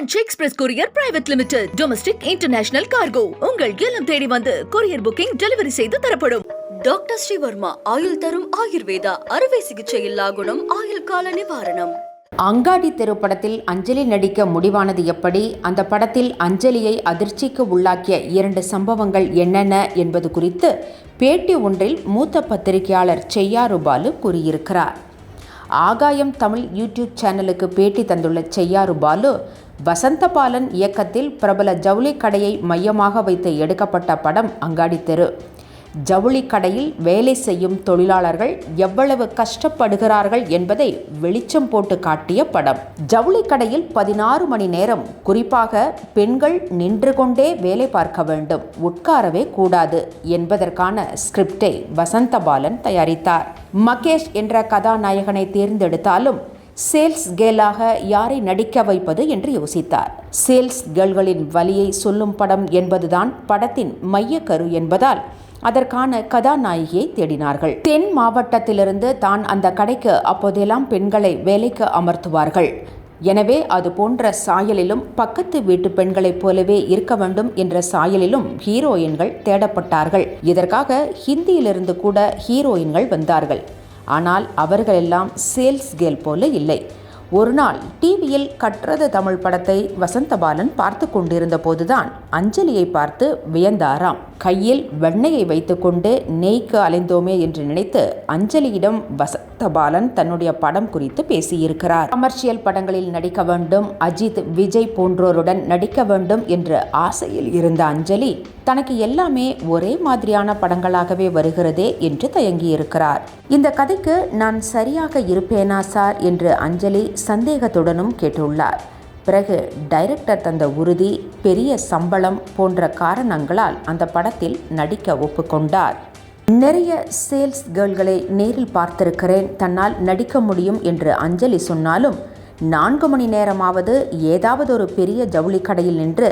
Branch express courier private limited domestic international cargo உங்கள் இல்லம் தேடி வந்து கொரியர் புக்கிங் டெலிவரி செய்து தரப்படும். டாக்டர் ஸ்ரீவர்மா ஆயுள் தரும் ஆயுர்வேதா அறுவை சிகிச்சை இல்லா குணம் ஆயுள் கால நிவாரணம். அங்காடி திரைப்படத்தில் அஞ்சலி நடிக்க முடிவானது எப்படி? அந்த படத்தில் அஞ்சலியை அதிர்ச்சிக்கு உள்ளாக்கிய இரண்டு சம்பவங்கள் என்னென்ன என்பது குறித்து பேட்டி ஒன்றில் மூத்த பத்திரிகையாளர் செய்யாறு பாலு கூறியிருக்கிறார். ஆகாயம் தமிழ் யூடியூப் சேனலுக்கு பேட்டி தந்துள்ள செய்யாறு பாலு வசந்தபாலன் இயக்கத்தில் பிரபல ஜவுளி கடையை மையமாக வைத்து எடுக்கப்பட்ட படம் அங்காடி தெரு. ஜவுளி கடையில் வேலை செய்யும் தொழிலாளர்கள் எவ்வளவு கஷ்டப்படுகிறார்கள் என்பதை வெளிச்சம் போட்டு காட்டிய படம். ஜவுளி கடையில் பதினாறு மணி நேரம் குறிப்பாக பெண்கள் நின்று கொண்டே வேலை பார்க்க வேண்டும் உட்காரவே கூடாது என்பதற்கான ஸ்கிரிப்டை வசந்தபாலன் தயாரித்தார். மகேஷ் என்ற கதாநாயகனை தேர்ந்தெடுத்தாலும் சேல்ஸ் கேலாக யாரை நடிக்க வைப்பது என்று யோசித்தார். சேல்ஸ் கேள்களின் வலியை சொல்லும் படம் என்பதுதான் படத்தின் மையக்கரு என்பதால் அதற்கான கதாநாயகியை தேடினார்கள். தென் மாவட்டத்திலிருந்து தான் அந்த கடைக்கு அப்போதெல்லாம் பெண்களை வேலைக்கு அமர்த்துவார்கள். எனவே அது போன்ற சாயலிலும் பக்கத்து வீட்டு பெண்களைப் போலவே இருக்க வேண்டும் என்ற சாயலிலும் ஹீரோயின்கள் தேடப்பட்டார்கள். இதற்காக ஹிந்தியிலிருந்து கூட ஹீரோயின்கள் வந்தார்கள். ஆனால் அவர்களெல்லாம் சேல்ஸ் கேல் போல இல்லை. ஒரு நாள் டிவியில் கற்றது தமிழ் படத்தை வசந்தபாலன் பார்த்து கொண்டிருந்த போதுதான் அஞ்சலியை பார்த்து வியந்தாராம். கையில் வெண்ணெயை வைத்துக்கொண்டு நெய்க்கு அலைந்தோமே என்று நினைத்து அஞ்சலியிடம் வசந்தபாலன் தன்னுடைய படம் குறித்து பேசியிருக்கிறார். கமர்ஷியல் படங்களில் நடிக்க வேண்டும் அஜித் விஜய் போன்றோருடன் நடிக்க வேண்டும் என்ற ஆசையில் இருந்த அஞ்சலி தனக்கு எல்லாமே ஒரே மாதிரியான படங்களாகவே வருகிறதே என்று தயங்கியிருக்கிறார். இந்த கதைக்கு நான் சரியாக இருப்பேனா சார்? என்று அஞ்சலி சந்தேகத்துடனும் கேட்டுள்ளார். பிறகு டைரக்டர் தந்த உறுதி பெரிய சம்பளம் போன்ற காரணங்களால் அந்த படத்தில் நடிக்க ஒப்புக்கொண்டார். நிறைய சேல்ஸ் கேர்ள்களை நேரில் பார்த்திருக்கிறேன் தன்னால் நடிக்க முடியும் என்று அஞ்சலி சொன்னாலும் நான்கு மணி நேரமாவது ஏதாவது ஒரு பெரிய ஜவுளி கடையில் நின்று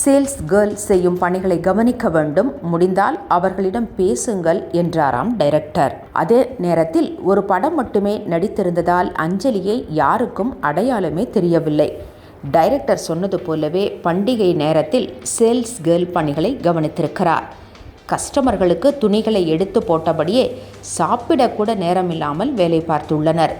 சேல்ஸ் கேர்ள் செய்யும் பணிகளை கவனிக்க வேண்டும். முடிந்தால் அவர்களிடம் பேசுங்கள் என்றாராம் டைரக்டர் அதே நேரத்தில் ஒரு படம் மட்டுமே நடித்திருந்ததால் அஞ்சலியை யாருக்கும் அடையாளமே தெரியவில்லை. டைரக்டர் சொன்னது போலவே பண்டிகை நேரத்தில் சேல்ஸ் கேர்ள் பணிகளை கவனித்திருக்கிறார். கஸ்டமர்களுக்கு துணிகளை எடுத்து போட்டபடியே சாப்பிடக்கூட நேரமில்லாமல் வேலை பார்த்துள்ளனர்.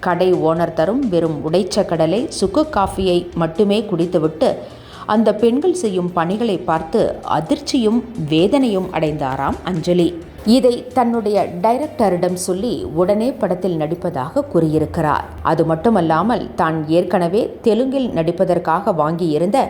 கடை ஓனர் தரும் வெறும் உடைச்ச கடலை சுக்கு காஃபியை மட்டுமே குடித்துவிட்டு அந்த பெண்கள் செய்யும் பணிகளை பார்த்து அதிர்ச்சியும் வேதனையும் அடைந்தாராம் அஞ்சலி. இதை தன்னுடைய டைரக்டரிடம் சொல்லி உடனே படத்தில் நடிப்பதாக கூறியிருக்கிறார். அது மட்டுமல்லாமல் தான் ஏற்கனவே தெலுங்கில் நடிப்பதற்காக வாங்கியிருந்த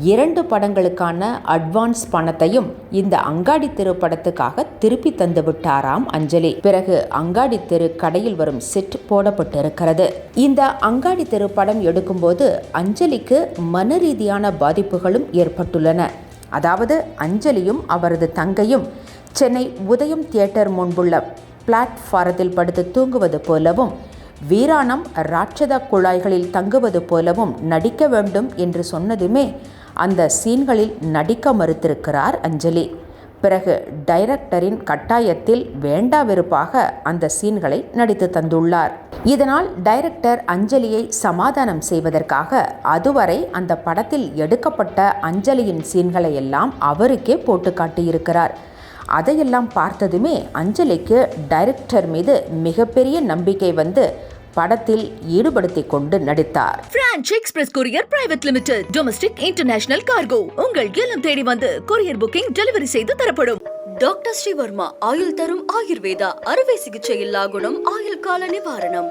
இரண்டு படங்களுக்கான அட்வான்ஸ் பணத்தையும் இந்த அங்காடி தெரு படத்துக்காக திருப்பி தந்து விட்டாராம் அஞ்சலி. பிறகு அங்காடி தெரு கடையில் வரும் செட் போடப்பட்டிருக்கிறது. இந்த அங்காடி தெரு படம் எடுக்கும்போது அஞ்சலிக்கு மன ரீதியான பாதிப்புகளும் ஏற்பட்டுள்ளன. அதாவது அஞ்சலியும் அவரது தங்கையும் சென்னை உதயம் தியேட்டர் முன்புள்ள பிளாட்ஃபாரத்தில் படுத்து தூங்குவது போலவும் வீராணம் ராட்சத குழாய்களில் தங்குவது போலவும் நடிக்க வேண்டும் என்று சொன்னதுமே அந்த சீன்களில் நடிக்க மறுத்திருக்கிறார் அஞ்சலி. பிறகு டைரக்டரின் கட்டாயத்தில் வேண்டா வெறுப்பாக அந்த சீன்களை நடித்து தந்துள்ளார். இதனால் டைரக்டர் அஞ்சலியை சமாதானம் செய்வதற்காக அதுவரை அந்த படத்தில் எடுக்கப்பட்ட அஞ்சலியின் சீன்களை எல்லாம் அவருக்கே போட்டு காட்டியிருக்கிறார். அதையெல்லாம் பார்த்ததுமே அஞ்சலிக்கு டைரக்டர் மீது மிகப்பெரிய நம்பிக்கை வந்து படத்தில் ஈடுபடுத்திக் கொண்டு நடித்தார். Branch express courier private limited domestic international cargo உங்கள் இல்லம் தேடி வந்து கொரியர் புக்கிங் டெலிவரி செய்து தரப்படும். டாக்டர் ஸ்ரீவர்மா ஆயுள் தரும் ஆயுர்வேதா அறுவை சிகிச்சை இல்லா குணம் ஆயுள் கால நிவாரணம்.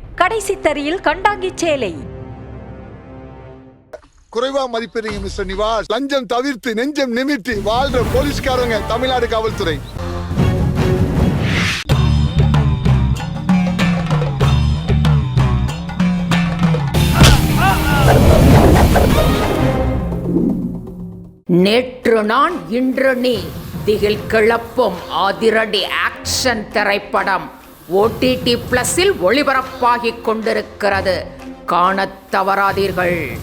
கடைசி தரியில் கண்டாங்கி சேலை. குறைவா மதிப்பிடுறீங்க மிஸ்டர் நிவாஸ். லஞ்சம் தவிர்த்து நெஞ்சம் நிமிர்த்தி வாழ்ற போலீஸ்காரங்க தமிழ்நாடு காவல்துறை. நேற்று நான் இன்று நீ. திகில் கிளப்பும் அதிரடி ஆக்ஷன் திரைப்படம். ஓடிடி பிளஸில் ஒளிபரப்பாகிக் கொண்டிருக்கிறது. காணத் தவறாதீர்கள்.